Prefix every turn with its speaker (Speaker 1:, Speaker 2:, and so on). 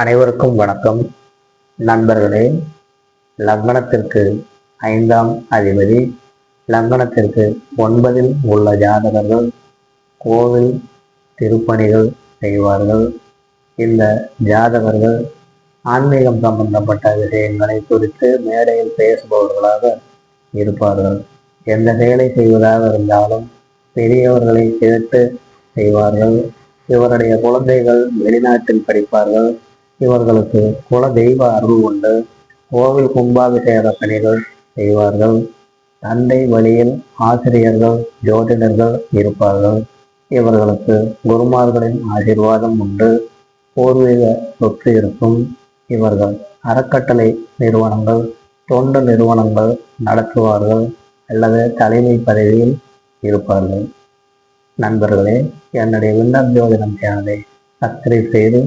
Speaker 1: அனைவருக்கும் வணக்கம். நண்பர்களே லக்னத்திற்கு ஐந்தாம் அதிபதி லக்னத்திற்கு ஒன்பதில் உள்ள ஜாதகர்கள் கோவில் திருப்பணிகள் செய்வார்கள். இந்த ஜாதகர்கள் ஆன்மீகம் சம்பந்தப்பட்ட விஷயங்களை குறித்து மேடையில் பேசுபவர்களாக இருப்பார்கள். எந்த செயலை செய்வதாக இருந்தாலும் பெரியவர்களை கேட்டு செய்வார்கள். இவருடைய குழந்தைகள் வெளிநாட்டில் படிப்பார்கள். இவர்களுக்கு குல தெய்வ அருள் உண்டு. கோவில் கும்பாபிஷேக பணிகள் செய்வார்கள். தந்தை வழியில் ஆசிரியர்கள் ஜோதிடர்கள் இருப்பார்கள். இவர்களுக்கு குருமார்களின் ஆசீர்வாதம் உண்டு. பூர்வீக சொத்து இருக்கும். இவர்கள் அறக்கட்டளை நிறுவனங்கள் தொண்டு நிறுவனங்கள் நடத்துவார்கள் அல்லது தலைமை பதவியில் இருப்பார்கள். நண்பர்களே என்னுடைய விண்ணப் ஜோதிடம் சேனலை சப்ஸ்கிரைப் செய்து